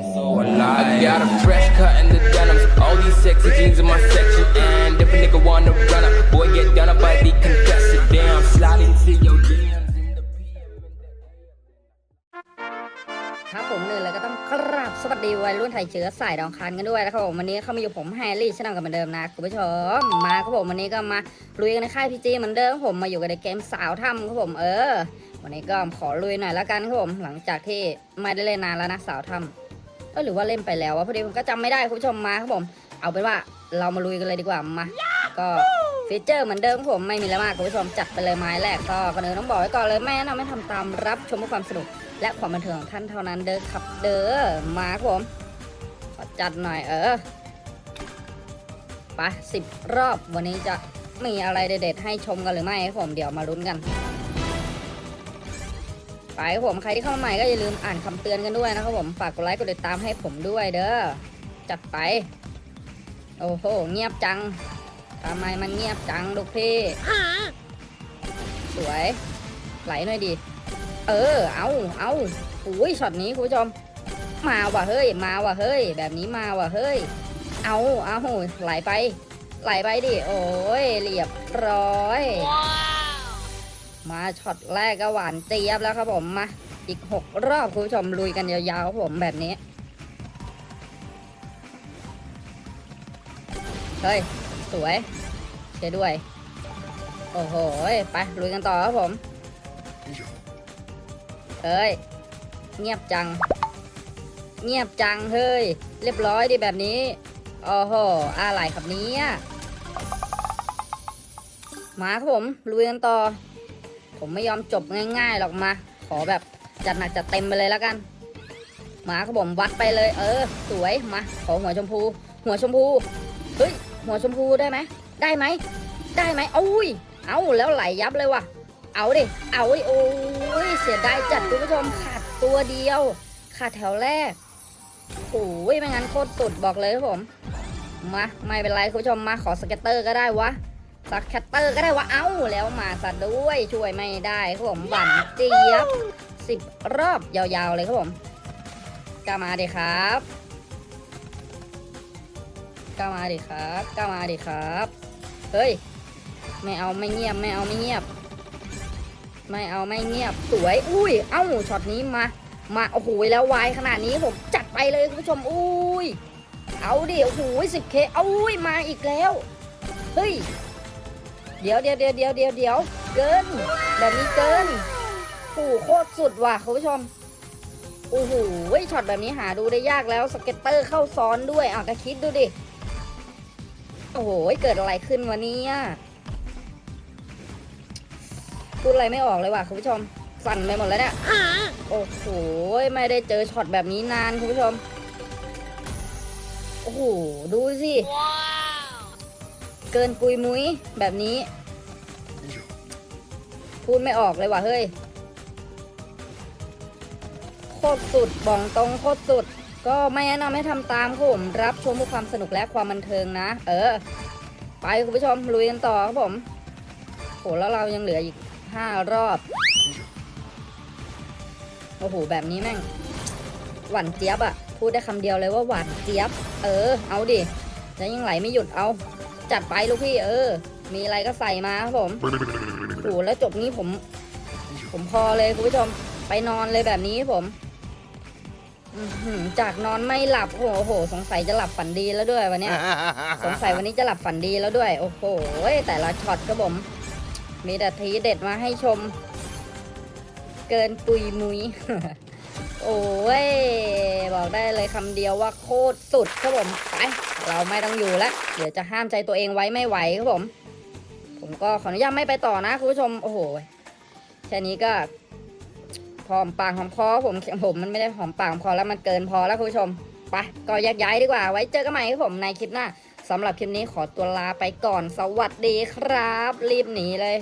so alive. I got a fresh cut in the denims. All these sexy jeans in my section. And if a nigga wanna run up, boy, get done up by the contested. Damn, slide into your DMs ครับผมเลยแล้วก็ต้องกราบสวัสดีวัยรุ่นไทยเชื้อสายดองคันกันด้วยนะครับผมวันนี้เขามาอยู่ผมแฮร์รี่ชนะกันเหมือนเดิมนะคุณผู้ชมมาครับผมวันนี้ก็มาลุยกันในค่ายพีจีเหมือนเดิมผมมาอยู่กันในเกมสาวถ้ำครับผมเออ วันนี้ก็ขอลุยหน่อยล้วกันครับผมหลังจากที่ไม่ได้เล่นนานแล้วนะสาวถ้ำ เออหรือว่าเล่นไปแล้ววะพอดีผมก็จำไม่ได้คุณผู้ชมมาครับผม เอาเป็นว่าเรามาลุยกันเลยดีกว่ามาก็ฟีเจอร์เหมือนเดิมผมไม่มีอะไรมากคุณผู้ชมจัดไปเลยไม้แรกก็ก่อนอื่นต้องบอกไว้ก่อนเลยแม่นะไม่ทำตามรับชมเพื่อความสนุก และความบันเทิงของท่านเท่านั้นเด้อครับเด้อมาครับผมขอจัดหน่อยเออไปสิบรอบวันนี้จะมีอะไรเด็ดๆให้ชมกันหรือไม่ครับผมเดี๋ยวมาลุ้นกัน ไปครับผมใครที่เข้ามาใหม่ก็อย่าลืมอ่านคำเตือนกันด้วยนะครับผมฝากกดไลค์กดติดตามให้ผมด้วยเด้อจัดไป โอ้โห เงียบจังทำไมมันเงียบจังลูกพี่สวย ไหลหน่อยดิเออ เอาเอาอุ้ยช็อตนี้คุณผู้ชมมาว่ะเฮ้ย มาว่ะเฮ้ย แบบนี้มาว่ะเฮ้ย เอาเอาไหลไป ไหลไปดิ โอ้ยเรียบร้อย มาช็อตแรกก็หวานเจี๊ยบแล้วครับผมมาอีกหกรอบคุณผู้ชมลุยกันยาวๆครับผมแบบนี้เฮ้ยสวยเชียด้วย โอ้โหไปลุยกันต่อครับผมเฮ้ยเงียบจัง เงียบจังเฮ้ย เรียบร้อยดิแบบนี้โอ้โหอะไรครับเนี้มาครับผมลุยกันต่อ ผมไม่ยอมจบง่ายๆหรอกมา ขอแบบจัดหนักจัดเต็มไปเลยแล้วกัน หมาครับผมวัดไปเลย เออ สวยมาขอหัวชมพู หัวชมพูเฮ้ยหัวชมพูได้ไหมได้ไหมได้ไหมอุ้ยเอาแล้วไหลยับเลยว่ะ เอาดิเอาดิโอ้ยเสียดายจัดคุณผู้ชมขาดตัวเดียว ขาดแถวแรกโอ้ยไม่งั้นโคตรสุดบอกเลยครับผมมาไม่เป็นไรคุณผู้ชมมาขอสเก็ตเตอร์ก็ได้วะ สเก็ตเตอร์ก็ได้วะเอ้าแล้วมาซะด้วยช่วยไม่ได้ครับผมหวานเจี๊ยบสิบรอบยาวๆเลยครับผมก็มาดิครับก็มาดิครับก็มาดิครับเฮ้ยไม่เอาไม่เงียบไม่เอาไม่เงียบ ไม่เอาไม่เงียบสวยอุ้ยเอ้าช็อตนี้มามาโอ้โหแล้ววายขนาดนี้ผมจัดไปเลยคุณผู้ชมอุ้ยเอาดิโอ้โหสิบเคเอาอุ้ยมาอีกแล้วเฮ้ย เดี๋ยวเดี๋ยวเดี๋ยวเดี๋ยวเดี๋ยวเดี๋ยวเกิน แบบนี้เกินโอ้โหโคตรสุดว่ะคุณผู้ชมโอ้โหช็อตแบบนี้หาดูได้ยากแล้วสเก็ตเตอร์เข้าซ้อนด้วยอะก็คิดดูดิโอ้โหเกิดอะไรขึ้นวะเนี่ยพูดอะไรไม่ออกเลยว่ะคุณผู้ชมสั่นไปหมดแล้วเนี่ยโอ้โหไม่ได้เจอช็อตแบบนี้นานคุณผู้ชมโอ้โหดูสิ เกินปุยมุ้ยแบบนี้ พูดไม่ออกเลยว่ะเฮ้ย โคตรสุดบองตรงโคตรสุด ก็ไม่แนะนำให้ทำตามครับผม รับชมเพื่อความสนุกและความบันเทิงนะ เออ ไปคุณผู้ชมลุยกันต่อครับผมโหแล้วเรายังเหลืออีกห้ารอบ โอ้โห แบบนี้แม่ง หวานเจี๊ยบอะพูดได้คำเดียวเลยว่าหวานเจี๊ยบ เออ เอาดิ แล้วยังไหลไม่หยุดเอา จัดไปลูกพี่เออ มีอะไรก็ใส่มาครับผมโอ้แล้วจบนี้ผม ผมพอเลยคุณผู้ชมไปนอนเลยแบบนี้ผมจากนอนไม่หลับโอ้โห สงสัยจะหลับฝันดีแล้วด้วยวันนี้สงสัยวันนี้จะหลับฝันดีแล้วด้วย โอ้โหแต่ละช็อตครับผม มีแต่ทีเด็ดมาให้ชม เกินปุยมุยโอ้ย บอกได้เลยคำเดียวว่าโคตรสุดครับผม ไป เราไม่ต้องอยู่แล้วเดี๋ยวจะห้ามใจตัวเองไว้ไม่ไหวครับผม ผมก็ขออนุญาตไม่ไปต่อนะคุณผู้ชมโอ้โหแค่นี้ก็หอมปากหอมคอผมผมมันไม่ได้หอมปากหอมคอแล้วมันเกินพอแล้วคุณผู้ชมไปก็แยกย้ายดีกว่า ไว้เจอกันใหม่ครับผมในคลิปหน้าสำหรับคลิปนี้ขอตัวลาไปก่อนสวัสดีครับ รีบหนีเลย